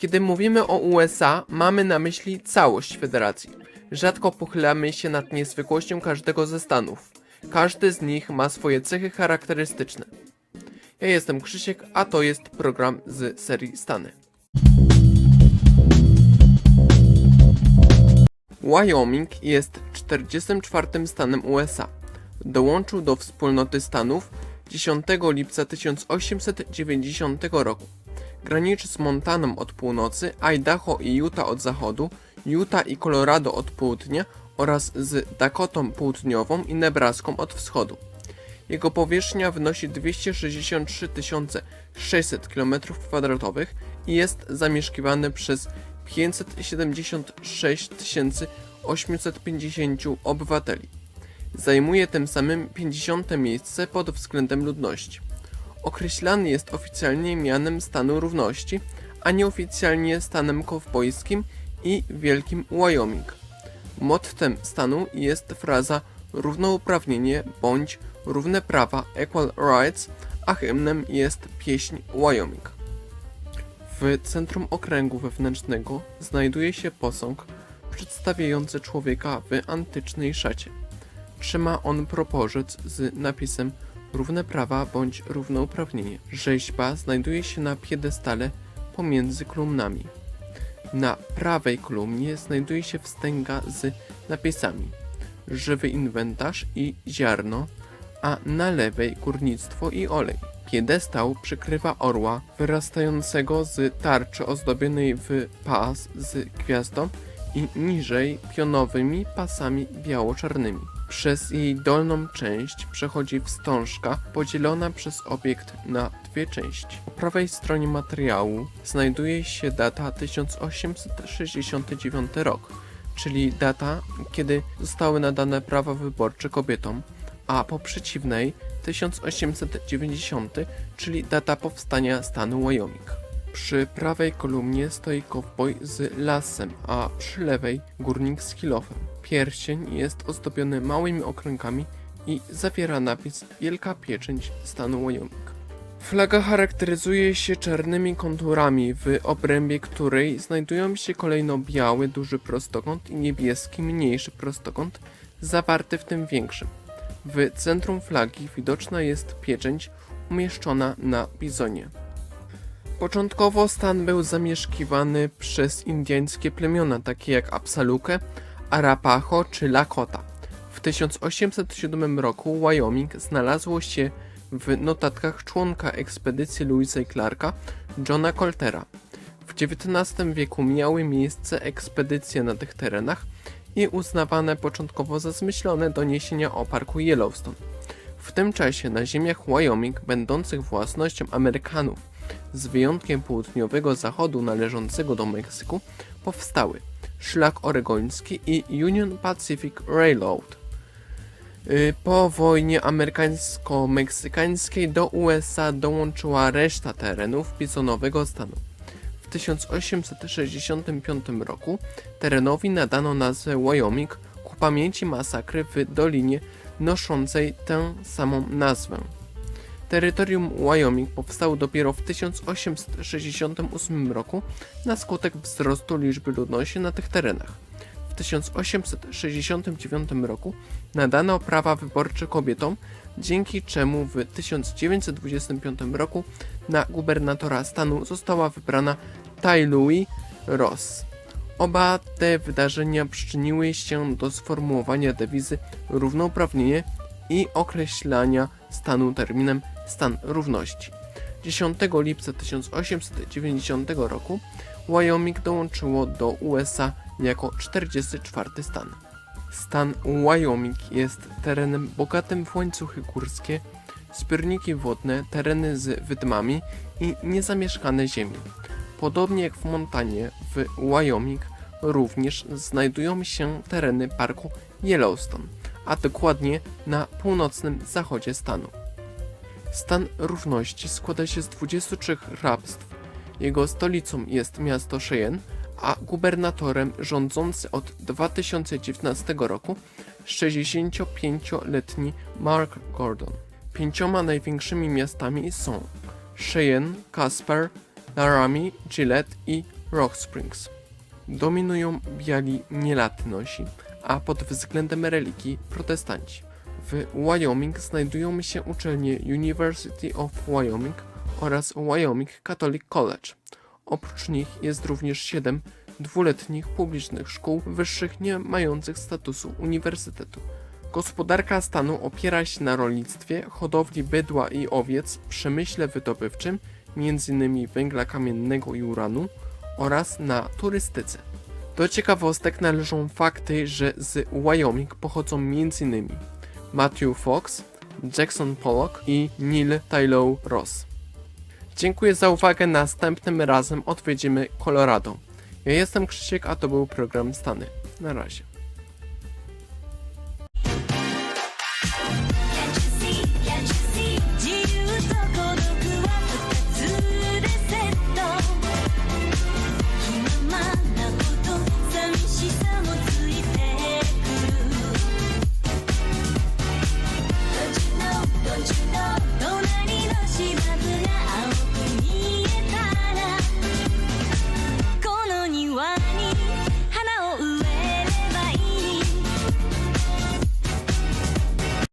Kiedy mówimy o USA, mamy na myśli całość federacji. Rzadko pochylamy się nad niezwykłością każdego ze stanów. Każdy z nich ma swoje cechy charakterystyczne. Ja jestem Krzysiek, a to jest program z serii Stany. Wyoming jest 44 stanem USA. Dołączył do wspólnoty stanów 10 lipca 1890 roku. Graniczy z Montaną od północy, Idaho i Utah od zachodu, Utah i Colorado od południa oraz z Dakotą Południową i Nebraską od wschodu. Jego powierzchnia wynosi 263 600 km2 i jest zamieszkiwany przez 576 850 obywateli. Zajmuje tym samym 50 miejsce pod względem ludności. Określany jest oficjalnie mianem stanu równości, a nieoficjalnie stanem kowbojskim i Wielkim Wyoming. Mottem stanu jest fraza równouprawnienie bądź równe prawa equal rights, a hymnem jest pieśń Wyoming. W centrum okręgu wewnętrznego znajduje się posąg przedstawiający człowieka w antycznej szacie. Trzyma on proporzec z napisem równe prawa bądź równouprawnienie. Rzeźba znajduje się na piedestale pomiędzy kolumnami. Na prawej kolumnie znajduje się wstęga z napisami żywy inwentarz i ziarno, a na lewej górnictwo i olej. Piedestał przykrywa orła wyrastającego z tarczy ozdobionej w pas z gwiazdą i niżej pionowymi pasami biało-czarnymi. Przez jej dolną część przechodzi wstążka podzielona przez obiekt na dwie części. Po prawej stronie materiału znajduje się data 1869 rok, czyli data, kiedy zostały nadane prawa wyborcze kobietom, a po przeciwnej 1890, czyli data powstania stanu Wyoming. Przy prawej kolumnie stoi kowboj z lasem, a przy lewej górnik z kilofem. Pierścień jest ozdobiony małymi okręgami i zawiera napis Wielka Pieczęć stanu Wyoming. Flaga charakteryzuje się czarnymi konturami, w obrębie której znajdują się kolejno biały duży prostokąt i niebieski mniejszy prostokąt, zawarty w tym większym. W centrum flagi widoczna jest pieczęć umieszczona na bizonie. Początkowo stan był zamieszkiwany przez indyjskie plemiona takie jak Apsaluke, Arapaho czy Lakota. W 1807 roku Wyoming znalazło się w notatkach członka ekspedycji Louisa Clarka, Johna Coltera. W XIX wieku miały miejsce ekspedycje na tych terenach i uznawane początkowo za zmyślone doniesienia o parku Yellowstone. W tym czasie na ziemiach Wyoming, będących własnością Amerykanów, z wyjątkiem południowego zachodu należącego do Meksyku, powstały szlak oregoński i Union Pacific Railroad. Y, Po wojnie amerykańsko-meksykańskiej do USA dołączyła reszta terenów bizonowego stanu. W 1865 roku terenowi nadano nazwę Wyoming ku pamięci masakry w dolinie noszącej tę samą nazwę. Terytorium Wyoming powstało dopiero w 1868 roku na skutek wzrostu liczby ludności na tych terenach. W 1869 roku nadano prawa wyborcze kobietom, dzięki czemu w 1925 roku na gubernatora stanu została wybrana Tai Louis Ross. Oba te wydarzenia przyczyniły się do sformułowania dewizy równouprawnienie i określania stanu terminem stan równości. 10 lipca 1890 roku Wyoming dołączyło do USA jako 44 stan. Stan Wyoming jest terenem bogatym w łańcuchy górskie, zbiorniki wodne, tereny z wydmami i niezamieszkane ziemie. Podobnie jak w Montanie, w Wyoming również znajdują się tereny parku Yellowstone, a dokładnie na północnym zachodzie stanu. Stan równości składa się z 23 hrabstw. Jego stolicą jest miasto Cheyenne, a gubernatorem rządzący od 2019 roku 65-letni Mark Gordon. Pięcioma największymi miastami są Cheyenne, Casper, Laramie, Gillette i Rock Springs. Dominują biali nielatynosi, a pod względem religii protestanci. W Wyoming znajdują się uczelnie University of Wyoming oraz Wyoming Catholic College. Oprócz nich jest również siedem dwuletnich publicznych szkół wyższych nie mających statusu uniwersytetu. Gospodarka stanu opiera się na rolnictwie, hodowli bydła i owiec, przemyśle wydobywczym, m.in. węgla kamiennego i uranu, oraz na turystyce. Do ciekawostek należą fakty, że z Wyoming pochodzą m.in. Matthew Fox, Jackson Pollock i Neil Taylor Ross. Dziękuję za uwagę, następnym razem odwiedzimy Colorado. Ja jestem Krzysiek, a to był program Stany. Na razie.